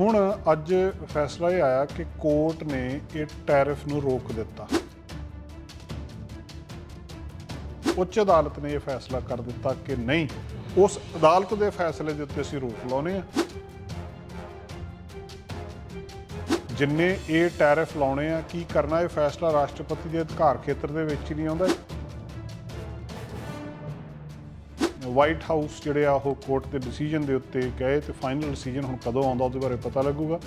ਹੁਣ ਅੱਜ ਫੈਸਲਾ ਇਹ ਆਇਆ ਕਿ ਕੋਰਟ ਨੇ ਇਹ ਟੈਰਿਫ ਨੂੰ ਰੋਕ ਦਿੱਤਾ। ਉੱਚ ਅਦਾਲਤ ਨੇ ਇਹ ਫੈਸਲਾ ਕਰ ਦਿੱਤਾ ਕਿ ਨਹੀਂ, ਉਸ ਅਦਾਲਤ ਦੇ ਫੈਸਲੇ ਦੇ ਉੱਤੇ ਅਸੀਂ ਰੋਕ ਲਾਉਨੇ ਆ। ਜਿੰਨੇ ਇਹ ਟੈਰਿਫ ਲਾਉਣੇ ਆ, ਕੀ ਕਰਨਾ, ਇਹ ਫੈਸਲਾ ਰਾਸ਼ਟਰਪਤੀ ਦੇ ਅਧਿਕਾਰ ਖੇਤਰ ਦੇ ਵਿੱਚ ਹੀ ਨਹੀਂ ਆਉਂਦਾ। ਵਾਈਟ ਹਾਊਸ ਜਿਹੜੇ ਆ ਉਹ ਕੋਰਟ ਦੇ ਡਿਸੀਜਨ ਦੇ ਉੱਤੇ ਗਏ ਤੇ ਫਾਈਨਲ ਡਿਸੀਜਨ ਹੁਣ ਕਦੋਂ ਆਉਂਦਾ ਉਹਦੇ ਬਾਰੇ ਪਤਾ ਲੱਗੂਗਾ।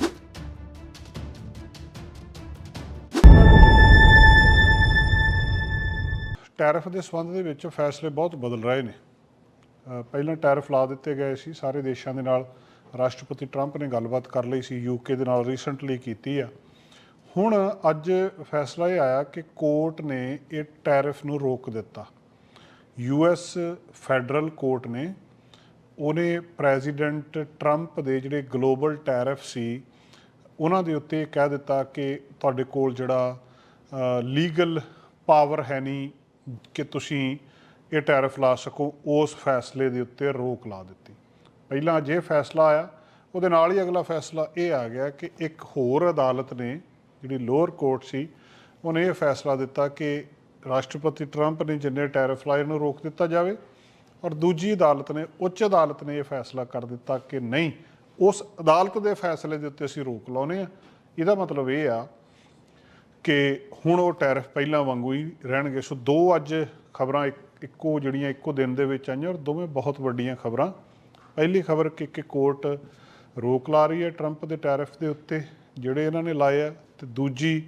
ਟੈਰਿਫ ਦੇ ਸੰਬੰਧ ਦੇ ਵਿੱਚ ਫੈਸਲੇ ਬਹੁਤ ਬਦਲ ਰਹੇ ਨੇ। ਪਹਿਲਾਂ ਟੈਰਿਫ ਲਾ ਦਿੱਤੇ ਗਏ ਸੀ, ਸਾਰੇ ਦੇਸ਼ਾਂ ਦੇ ਨਾਲ ਰਾਸ਼ਟਰਪਤੀ ਟਰੰਪ ਨੇ ਗੱਲਬਾਤ ਕਰ ਲਈ ਸੀ ਯੂਕੇ ਦੇ ਨਾਲ ਰੀਸੈਂਟਲੀ ਕੀਤੀ ਆ। ਹੁਣ ਅੱਜ ਫੈਸਲਾ ਇਹ ਆਇਆ ਕਿ ਕੋਰਟ ਨੇ ਇਹ ਟੈਰਿਫ ਨੂੰ ਰੋਕ ਦਿੱਤਾ। ਯੂਐਸ ਫੈਡਰਲ ਕੋਰਟ ਨੇ ਉਹਨੇ ਪ੍ਰੈਜ਼ੀਡੈਂਟ ਟਰੰਪ ਦੇ ਜਿਹੜੇ ਗਲੋਬਲ ਟੈਰਿਫ ਸੀ, ਉਹਨਾਂ ਦੇ ਉੱਤੇ ਕਹਿ ਦਿੱਤਾ ਕਿ ਤੁਹਾਡੇ ਕੋਲ ਜਿਹੜਾ ਲੀਗਲ ਪਾਵਰ ਹੈ ਨਹੀਂ ਕਿ ਤੁਸੀਂ ਇਹ ਟੈਰਿਫ ਲਾ ਸਕੋ, ਉਸ ਫੈਸਲੇ ਦੇ ਉੱਤੇ ਰੋਕ ਲਾ ਦਿੱਤੀ। ਪਹਿਲਾਂ ਜੇ ਫੈਸਲਾ ਆਇਆ, ਉਹਦੇ ਨਾਲ ਹੀ ਅਗਲਾ ਫੈਸਲਾ ਇਹ ਆ ਗਿਆ ਕਿ ਇੱਕ ਹੋਰ ਅਦਾਲਤ ਨੇ, ਜਿਹੜੀ ਲੋਅਰ ਕੋਰਟ ਸੀ, ਉਹਨੇ ਇਹ ਫੈਸਲਾ ਦਿੱਤਾ ਕਿ ਰਾਸ਼ਟਰਪਤੀ ਟਰੰਪ ਨੇ ਜਿੰਨੇ ਟੈਰਿਫ ਲਾਏ ਨੂੰ ਰੋਕ ਦਿੱਤਾ ਜਾਵੇ ਔਰ ਦੂਜੀ ਅਦਾਲਤ ਨੇ, ਉੱਚ ਅਦਾਲਤ ਨੇ ਇਹ ਫੈਸਲਾ ਕਰ ਦਿੱਤਾ ਕਿ ਨਹੀਂ, ਉਸ ਅਦਾਲਤ ਦੇ ਫੈਸਲੇ ਦੇ ਉੱਤੇ ਅਸੀਂ ਰੋਕ ਲਾਉਨੇ ਆ। ਇਹਦਾ ਮਤਲਬ ਇਹ ਆ ਕਿ ਹੁਣ ਉਹ ਟੈਰਿਫ ਪਹਿਲਾਂ ਵਾਂਗੂ ਹੀ ਰਹਿਣਗੇ। ਸੋ ਦੋ ਅੱਜ ਖਬਰਾਂ, ਇੱਕੋ ਜਿਹੜੀਆਂ ਇੱਕੋ ਦਿਨ ਦੇ ਵਿੱਚ ਆਈਆਂ ਔਰ ਦੋਵੇਂ ਬਹੁਤ ਵੱਡੀਆਂ ਖਬਰਾਂ। ਪਹਿਲੀ ਖਬਰ ਕਿ ਇੱਕ ਕੋਰਟ ਰੋਕ ਲਾ ਰਹੀ ਹੈ ਟਰੰਪ ਦੇ ਟੈਰਿਫ ਦੇ ਉੱਤੇ, ਜਿਹੜੇ ਇਹਨਾਂ ਨੇ ਲਾਏ ਆ, ਤੇ ਦੂਜੀ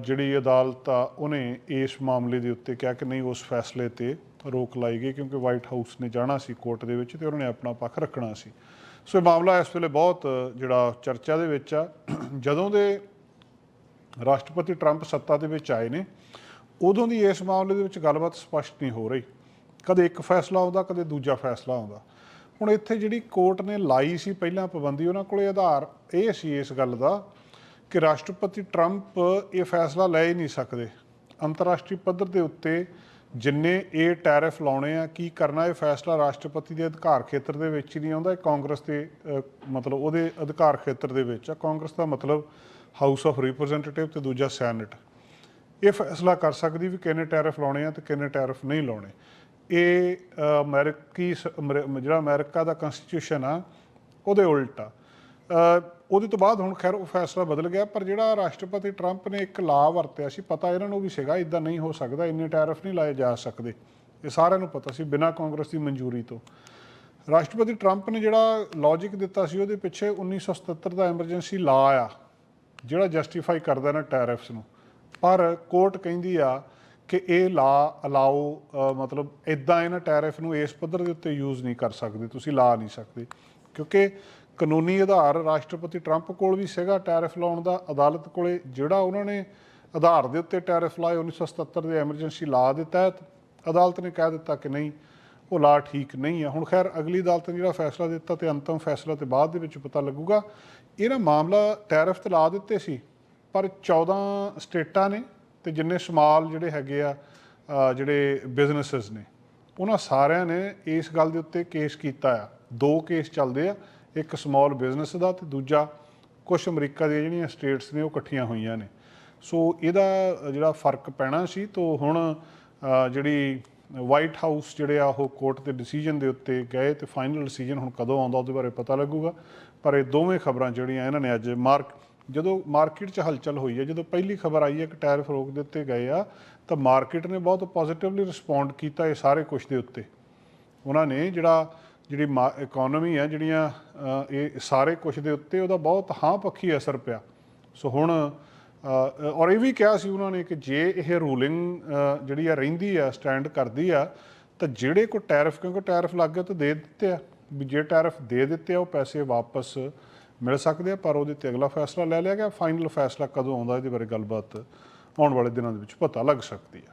ਜਿਹੜੀ ਅਦਾਲਤ ਆ, ਉਹਨੇ ਇਸ ਮਾਮਲੇ ਦੇ ਉੱਤੇ ਕਿਹਾ ਕਿ ਨਹੀਂ, ਉਸ ਫੈਸਲੇ ਤੇ ਰੋਕ ਲਾਈ ਗਈ ਕਿਉਂਕਿ ਵਾਈਟ ਹਾਊਸ ਨੇ ਜਾਣਾ ਸੀ ਕੋਰਟ ਦੇ ਵਿੱਚ ਤੇ ਉਹਨਾਂ ਨੇ ਆਪਣਾ ਪੱਖ ਰੱਖਣਾ ਸੀ। ਸੋ ਇਹ ਮਾਮਲਾ ਇਸ ਵੇਲੇ ਬਹੁਤ, ਜਿਹੜਾ ਚਰਚਾ ਦੇ ਵਿੱਚ ਆ। ਜਦੋਂ ਦੇ ਰਾਸ਼ਟਰਪਤੀ ਟਰੰਪ ਸੱਤਾ ਦੇ ਵਿੱਚ ਆਏ ਨੇ, ਉਦੋਂ ਦੀ ਇਸ ਮਾਮਲੇ ਦੇ ਵਿੱਚ ਗੱਲਬਾਤ ਸਪਸ਼ਟ ਨਹੀਂ ਹੋ ਰਹੀ। ਕਦੇ ਇੱਕ ਫੈਸਲਾ ਆਉਂਦਾ, ਕਦੇ ਦੂਜਾ ਫੈਸਲਾ ਆਉਂਦਾ। ਹੁਣ ਇੱਥੇ ਜਿਹੜੀ ਕੋਰਟ ਨੇ ਲਾਈ ਸੀ ਪਹਿਲਾਂ ਪਾਬੰਦੀ, ਉਹਨਾਂ ਕੋਲੇ ਆਧਾਰ, ਇਹ ਸੀ ਇਸ ਗੱਲ ਦਾ ਕਿ ਰਾਸ਼ਟਰਪਤੀ ਟਰੰਪ ਇਹ ਫੈਸਲਾ ਲੈ ਹੀ ਨਹੀਂ ਸਕਦੇ। ਅੰਤਰਰਾਸ਼ਟਰੀ ਪੱਧਰ ਦੇ ਉੱਤੇ ਜਿੰਨੇ ਇਹ ਟੈਰਿਫ ਲਾਉਣੇ ਆ ਕੀ ਕਰਨਾ ਇਹ ਫੈਸਲਾ ਰਾਸ਼ਟਰਪਤੀ ਦੇ ਅਧਿਕਾਰ ਖੇਤਰ ਦੇ ਵਿੱਚ ਹੀ ਨਹੀਂ ਆਉਂਦਾ ਇਹ ਕਾਂਗਰਸ ਦੇ ਮਤਲਬ ਉਹਦੇ ਅਧਿਕਾਰ ਖੇਤਰ ਦੇ ਵਿੱਚ ਆ। ਕਾਂਗਰਸ ਦਾ ਮਤਲਬ ਹਾਊਸ ਆਫ ਰਿਪਰੈਜ਼ੈਂਟੇਟਿਵ ਤੇ ਦੂਜਾ ਸੈਨੇਟ ਇਹ ਫੈਸਲਾ ਕਰ ਸਕਦੀ ਵੀ ਕਿੰਨੇ ਟੈਰਿਫ ਲਾਉਣੇ ਆ ਤੇ ਕਿੰਨੇ ਟੈਰਿਫ ਨਹੀਂ ਲਾਉਣੇ। ਇਹ ਅ, ਅਮਰੀਕੀ ਜਿਹੜਾ ਅਮਰੀਕਾ ਦਾ ਕਨਸਟੀਟਿਊਸ਼ਨ ਆ ਉਹਦੇ ਉਲਟ ਆ। ਉਹਦੇ ਤੋਂ ਬਾਅਦ ਹੁਣ ਖੈਰ ਉਹ ਫੈਸਲਾ ਬਦਲ ਗਿਆ, ਪਰ ਜਿਹੜਾ ਰਾਸ਼ਟਰਪਤੀ ਟਰੰਪ ਨੇ ਇੱਕ ਲਾ ਵਰਤਿਆ ਸੀ, ਪਤਾ ਇਹਨਾਂ ਨੂੰ ਵੀ ਸੀਗਾ ਇਦਾਂ ਨਹੀਂ ਹੋ ਸਕਦਾ, ਇੰਨੇ ਟੈਰਿਫ ਨਹੀਂ ਲਾਏ ਜਾ ਸਕਦੇ। ਇਹ ਸਾਰਿਆਂ ਨੂੰ ਪਤਾ ਸੀ, ਬਿਨਾਂ ਕਾਂਗਰਸ ਦੀ ਮਨਜ਼ੂਰੀ ਤੋਂ। ਰਾਸ਼ਟਰਪਤੀ ਟਰੰਪ ਨੇ ਜਿਹੜਾ ਲੌਜੀਕ ਦਿੱਤਾ ਸੀ, ਉਹਦੇ ਪਿੱਛੇ 1977 ਦਾ ਐਮਰਜੈਂਸੀ ਲਾ ਆ, ਜਿਹੜਾ ਜਸਟੀਫਾਈ ਕਰਦਾ ਨਾ ਟੈਰਿਫਸ ਨੂੰ। ਪਰ ਕੋਰਟ ਕਹਿੰਦੀ ਆ ਕਿ ਇਹ ਲਾ ਅਲਾਓ ਮਤਲਬ ਇਦਾਂ ਇਹਨਾਂ ਟੈਰਿਫ ਨੂੰ ਇਸ ਪੱਧਰ ਦੇ ਉੱਤੇ ਯੂਜ਼ ਨਹੀਂ ਕਰ ਸਕਦੇ, ਤੁਸੀਂ ਲਾ ਨਹੀਂ ਸਕਦੇ। ਕਿਉਂਕਿ ਕਾਨੂੰਨੀ ਆਧਾਰ ਰਾਸ਼ਟਰਪਤੀ ਟਰੰਪ ਕੋਲ ਵੀ ਸੀਗਾ, ਟੈਰਿਫ ਲਾਉਣ ਦਾ ਅਦਾਲਤ ਕੋਲੇ, ਜਿਹੜਾ ਉਹਨਾਂ ਨੇ ਆਧਾਰ ਦੇ ਉੱਤੇ ਟੈਰਿਫ ਲਾਏ 1977 ਦੇ ਐਮਰਜੈਂਸੀ ਲਾ ਦਿੱਤਾ ਤਹਿਤ। ਅਦਾਲਤ ਨੇ ਕਹਿ ਦਿੱਤਾ ਕਿ ਨਹੀਂ, ਉਹ ਲਾ ਠੀਕ ਨਹੀਂ ਆ। ਹੁਣ ਖੈਰ, ਅਗਲੀ ਅਦਾਲਤ ਨੇ ਜਿਹੜਾ ਫੈਸਲਾ ਦਿੱਤਾ ਤੇ ਅੰਤਮ ਫੈਸਲਾ ਤੇ ਬਾਅਦ ਦੇ ਵਿੱਚ ਪਤਾ ਲੱਗੂਗਾ। ਨਾ ਮਾਮਲਾ ਟੈਰਿਫ ਤੇ ਲਾ ਦਿੱਤੇ ਸੀ, ਪਰ 14 ਸਟੇਟਾਂ ਨੇ ਤੇ ਜਿੰਨੇ ਸਮਾਲ ਜਿਹੜੇ ਹੈਗੇ ਆ ਜਿਹੜੇ ਬਿਜ਼ਨੈਸਸ ਨੇ, ਉਹਨਾਂ ਸਾਰਿਆਂ ਨੇ ਇਸ ਗੱਲ ਦੇ ਉੱਤੇ ਕੇਸ ਕੀਤਾ ਆ। ਦੋ ਕੇਸ ਚੱਲਦੇ ਆ ਇੱਕ ਸਮਾਲ ਬਿਜ਼ਨਸ ਦਾ ਤੇ ਦੂਜਾ ਕੁਝ ਅਮਰੀਕਾ ਦੀਆਂ ਜਿਹੜੀਆਂ ਸਟੇਟਸ ਨੇ ਉਹ ਇਕੱਠੀਆਂ ਹੋਈਆਂ ਨੇ। ਸੋ ਇਹਦਾ ਜਿਹੜਾ ਫ਼ਰਕ ਪੈਣਾ ਸੀ ਤੋਂ ਹੁਣ ਜਿਹੜੀ ਵਾਈਟ ਹਾਊਸ ਜਿਹੜੇ ਆ ਉਹ ਕੋਰਟ ਦੇ ਡਿਸੀਜਨ ਦੇ ਉੱਤੇ ਗਏ ਤੇ ਫਾਈਨਲ ਡਿਸੀਜਨ ਹੁਣ ਕਦੋਂ ਆਉਂਦਾ ਉਹਦੇ ਬਾਰੇ ਪਤਾ ਲੱਗੂਗਾ। ਪਰ ਇਹ ਦੋਵੇਂ ਖਬਰਾਂ ਜਿਹੜੀਆਂ ਇਹਨਾਂ ਨੇ ਅੱਜ ਮਾਰਕ, ਜਦੋਂ ਮਾਰਕੀਟ 'ਚ ਹਲਚਲ ਹੋਈ ਹੈ, ਜਦੋਂ ਪਹਿਲੀ ਖਬਰ ਆਈ ਹੈ ਕਿ ਟਾਇਰ ਫਰੋਕ ਦੇ ਉੱਤੇ ਗਏ ਆ, ਤਾਂ ਮਾਰਕੀਟ ਨੇ ਬਹੁਤ ਪੋਜ਼ਿਟਿਵਲੀ ਰਿਸਪੌਂਡ ਕੀਤਾ ਇਹ ਸਾਰੇ ਕੁਝ ਦੇ ਉੱਤੇ। ਉਹਨਾਂ ਨੇ ਜਿਹੜਾ ਜਿਹੜੀ ਇਕਨੋਮੀ ਆ, ਜਿਹੜੀਆਂ ਇਹ ਸਾਰੇ ਕੁਝ ਦੇ ਉੱਤੇ ਉਹਦਾ ਬਹੁਤ ਹਾਂ ਪੱਖੀ ਅਸਰ ਪਿਆ। ਸੋ ਹੁਣ ਔਰ ਇਹ ਵੀ ਕਿਹਾ ਸੀ ਉਹਨਾਂ ਨੇ ਕਿ ਜੇ ਇਹ ਰੂਲਿੰਗ ਜਿਹੜੀ ਆ ਰਹਿੰਦੀ ਆ ਸਟੈਂਡ ਕਰਦੀ ਆ, ਤਾਂ ਜਿਹੜੇ ਕੋ ਟੈਰਿਫ, ਕਿਉਂਕਿ ਟੈਰਿਫ ਲੱਗ ਗਿਆ ਤਾਂ ਦੇ ਦਿੱਤੇ ਆ। ਵੀ ਜੇ ਟੈਰਿਫ ਦੇ ਦਿੱਤੇ ਆ, ਉਹ ਪੈਸੇ ਵਾਪਸ ਮਿਲ ਸਕਦੇ ਆ, ਪਰ ਉਹਦੇ ਤੇ ਅਗਲਾ ਫੈਸਲਾ ਲੈ ਲਿਆ ਗਿਆ। ਫਾਈਨਲ ਫੈਸਲਾ ਕਦੋਂ ਆਉਂਦਾ, ਇਹਦੇ ਬਾਰੇ ਗੱਲਬਾਤ ਆਉਣ ਵਾਲੇ ਦਿਨਾਂ ਦੇ ਵਿੱਚ ਪਤਾ ਲੱਗ ਸਕਦੀ ਆ।